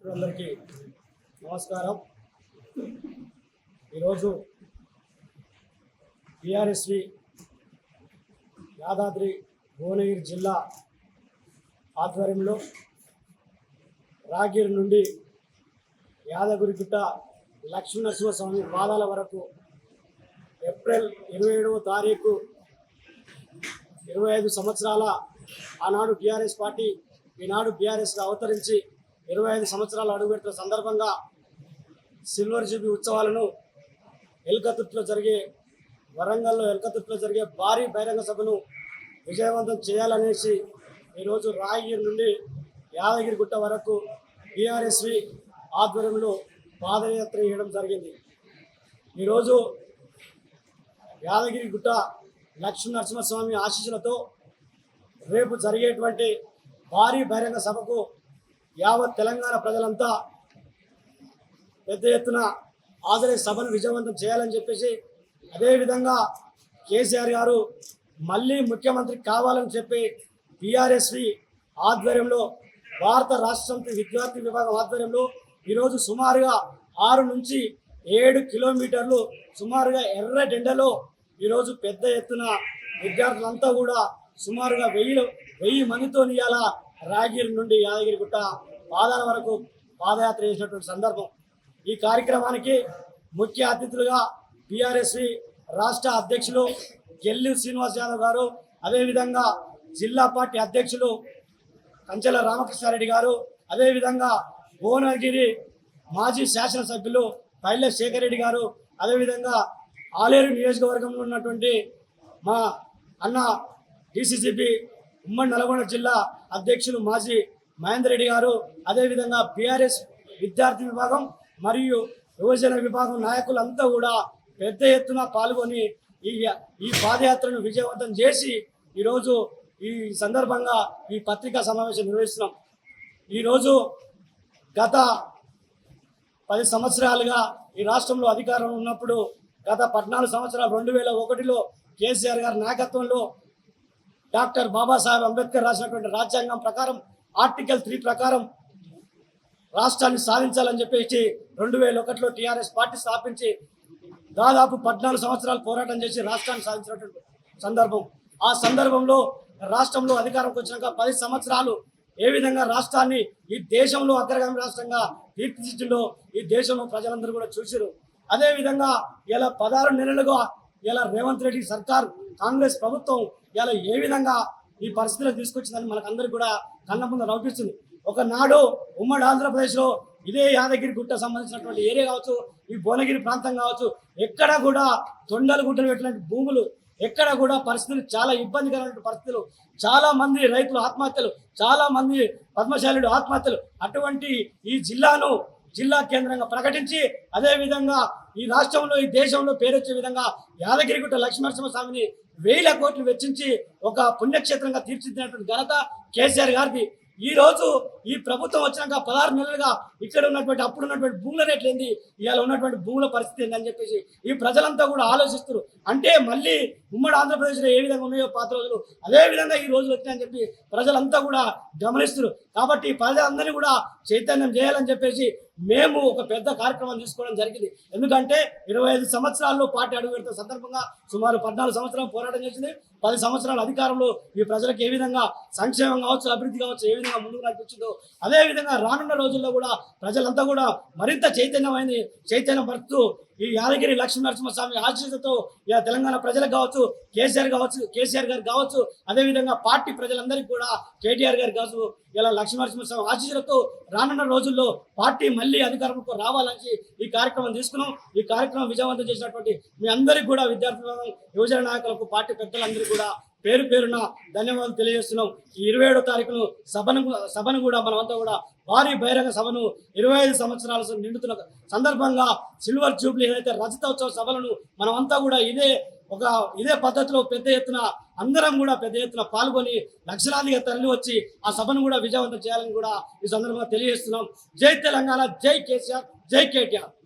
మిత్రులందరికీ నమస్కారం. ఈరోజు బీఆర్ఎస్వి యాదాద్రి భువనగిరి జిల్లా ఆధ్వర్యంలో రాగిరి నుండి యాదగిరిగుట్ట లక్ష్మీనరసింహస్వామి పాదాల వరకు ఏప్రిల్ ఇరవై ఏడవ తారీఖు ఇరవై ఐదు సంవత్సరాల ఆనాడు టీఆర్ఎస్ పార్టీ ఈనాడు బీఆర్ఎస్గా అవతరించి ఇరవై ఐదు సంవత్సరాలు అడుగుపెట్టిన సందర్భంగా సిల్వర్ జూబీ ఉత్సవాలను ఎల్కతుర్తిలో జరిగే వరంగల్లో ఎల్కతుర్తిలో జరిగే భారీ బహిరంగ సభను విజయవంతం చేయాలనేసి ఈరోజు రాయగిరి నుండి యాదగిరిగుట్ట వరకు బీఆర్ఎస్వి ఆధ్వర్యంలో పాదయాత్ర చేయడం జరిగింది. ఈరోజు యాదగిరిగుట్ట లక్ష్మీ నరసింహస్వామి ఆశీస్సులతో రేపు జరిగేటువంటి భారీ బహిరంగ సభకు యావత్ తెలంగాణ ప్రజలంతా పెద్ద ఎత్తున హాజరై సభను విజయవంతం చేయాలని చెప్పేసి అదేవిధంగా కేసీఆర్ గారు మళ్ళీ ముఖ్యమంత్రి కావాలని చెప్పి బీఆర్ఎస్వి ఆధ్వర్యంలో భారత రాష్ట్ర సమితి విద్యార్థి విభాగం ఆధ్వర్యంలో ఈరోజు సుమారుగా ఆరు నుంచి ఏడు కిలోమీటర్లు సుమారుగా ఎర్రటెండలో ఈరోజు పెద్ద ఎత్తున విద్యార్థులంతా కూడా సుమారుగా వెయ్యి వెయ్యి మందితో ఇవాళ రాగిరి నుండి యాదగిరిగుట్ట పాదాల వరకు పాదయాత్ర చేసినటువంటి సందర్భం. ఈ కార్యక్రమానికి ముఖ్య అతిథులుగా బీఆర్ఎస్వి రాష్ట్ర అధ్యక్షులు గెల్లి శ్రీనివాస్ యాదవ్ గారు అదేవిధంగా జిల్లా పార్టీ అధ్యక్షులు కంచెల రామకృష్ణారెడ్డి గారు అదేవిధంగా భువనగిరి మాజీ శాసనసభ్యులు పైల శేఖర్ రెడ్డి గారు అదేవిధంగా ఆలేరు నియోజకవర్గంలో ఉన్నటువంటి మా అన్న డిసిసిబి ఉమ్మడి నల్గొండ జిల్లా అధ్యక్షులు మాజీ మహేందర్ రెడ్డి గారు అదేవిధంగా బీఆర్ఎస్ విద్యార్థి విభాగం మరియు యువజన విభాగం నాయకులంతా కూడా పెద్ద ఎత్తున పాల్గొని ఈ ఈ పాదయాత్రను విజయవంతం చేసి ఈరోజు ఈ సందర్భంగా ఈ పత్రికా సమావేశం నిర్వహిస్తున్నాం. ఈరోజు గత పది సంవత్సరాలుగా ఈ రాష్ట్రంలో అధికారం ఉన్నప్పుడు గత పద్నాలుగు సంవత్సరాలు రెండు వేల ఒకటిలో కేసీఆర్ గారి నాయకత్వంలో డాక్టర్ బాబాసాహెబ్ అంబేద్కర్ రాసినటువంటి రాజ్యాంగం ప్రకారం ఆర్టికల్ త్రీ ప్రకారం రాష్ట్రాన్ని సాధించాలని చెప్పేసి రెండు వేల ఒకటిలో టీఆర్ఎస్ పార్టీ స్థాపించి దాదాపు పద్నాలుగు సంవత్సరాలు పోరాటం చేసి రాష్ట్రాన్ని సాధించినటువంటి సందర్భం. ఆ సందర్భంలో రాష్ట్రంలో అధికారంకి వచ్చినాక పది సంవత్సరాలు ఏ విధంగా రాష్ట్రాన్ని ఈ దేశంలో అగ్రగామి రాష్ట్రంగా తీర్చిదిద్దులో ఈ దేశంలో ప్రజలందరూ కూడా చూసారు అదేవిధంగా ఇలా పదహారు నెలలుగా ఇలా రేవంత్ రెడ్డి సర్కార్ కాంగ్రెస్ ప్రభుత్వం ఇలా ఏ విధంగా ఈ పరిస్థితులు తీసుకొచ్చిందని మనకందరికి కూడా కళ్ళ ముందు నవ్విస్తుంది ఒకనాడు ఉమ్మడి ఆంధ్రప్రదేశ్లో ఇదే యాదగిరి గుట్ట సంబంధించినటువంటి ఏరియా కావచ్చు ఈ భువనగిరి ప్రాంతం కావచ్చు ఎక్కడ కూడా తొండలు గుట్టలు పెట్టినటువంటి భూములు ఎక్కడ కూడా పరిస్థితులు చాలా ఇబ్బందికరమైన పరిస్థితులు చాలా మంది రైతులు ఆత్మహత్యలు చాలా మంది పద్మశాలుడు ఆత్మహత్యలు అటువంటి ఈ జిల్లాను జిల్లా కేంద్రంగా ప్రకటించి అదే విధంగా ఈ రాష్ట్రంలో ఈ దేశంలో పేరొచ్చే విధంగా యాదగిరిగుట్ట లక్ష్మీనరసింహస్వామిని వేల కోట్లు వెచ్చించి ఒక పుణ్యక్షేత్రంగా తీర్చిదిద్దినటువంటి ఘనత కేసీఆర్ గారిది. ఈ రోజు ఈ ప్రభుత్వం వచ్చినాక పదహారు నెలలుగా ఇక్కడ ఉన్నటువంటి అప్పుడు ఉన్నటువంటి భూముల రేట్లు ఏంది? ఇవాళ ఉన్నటువంటి భూముల పరిస్థితి ఏందని చెప్పేసి ఈ ప్రజలంతా కూడా ఆలోచిస్తారు అంటే మళ్ళీ ఉమ్మడి ఆంధ్రప్రదేశ్లో ఏ విధంగా ఉన్నాయో పాత రోజులు అదే విధంగా ఈ రోజులు వచ్చాయని చెప్పి ప్రజలంతా కూడా గమనిస్తారు కాబట్టి ప్రజలందరినీ కూడా చైతన్యం చేయాలని చెప్పేసి మేము ఒక పెద్ద కార్యక్రమం తీసుకోవడం జరిగింది. ఎందుకంటే ఇరవై ఐదు సంవత్సరాల్లో పార్టీ అడుగు పెడుతున్న సందర్భంగా సుమారు పద్నాలుగు సంవత్సరాలు పోరాటం చేసింది. పది సంవత్సరాల అధికారంలో ఈ ప్రజలకు ఏ విధంగా సంక్షేమం కావచ్చు అభివృద్ధి కావచ్చు ఏ విధంగా ముందుకు నడిపించిందో అదేవిధంగా రానున్న రోజుల్లో కూడా ప్రజలంతా కూడా మరింత చైతన్యమైంది చైతన్యం పరుస్తూ ఈ యాదగిరి లక్ష్మీ నరసింహస్వామి ఆశీస్సుతో తెలంగాణ ప్రజలకు కావచ్చు కేసీఆర్ కావచ్చు కేసీఆర్ గారు కావచ్చు అదేవిధంగా పార్టీ ప్రజలందరికీ కూడా కేటీఆర్ గారు కావచ్చు ఇలా లక్ష్మీ నరసింహస్వామి ఆశీస్సులతో రానున్న రోజుల్లో పార్టీ మళ్ళీ అధికారంలో రావాలని ఈ కార్యక్రమం తీసుకున్నాం. ఈ కార్యక్రమం విజయవంతం చేసినటువంటి మీ అందరికీ కూడా విద్యార్థి యువజన నాయకులకు పార్టీ పెద్దలందరికీ కూడా పేరు పేరున ధన్యవాదాలు తెలియజేస్తున్నాం. ఈ ఇరవై ఏడో తారీఖును సభను సభను కూడా మనమంతా కూడా భారీ బహిరంగ సభను ఇరవై ఐదు సంవత్సరాల నిండుతున్న సందర్భంగా సిల్వర్ జూబ్లీ ఏదైతే రజతోత్సవ సభలను మనమంతా కూడా ఇదే ఒక ఇదే పద్ధతిలో పెద్ద ఎత్తున అందరం కూడా పెద్ద ఎత్తున పాల్గొని లక్షలాదిగా తరలి వచ్చి ఆ సభను కూడా విజయవంతం చేయాలని కూడా ఈ సందర్భంగా తెలియజేస్తున్నాం. జై తెలంగాణ జై కేసీఆర్ జై కేటీఆర్.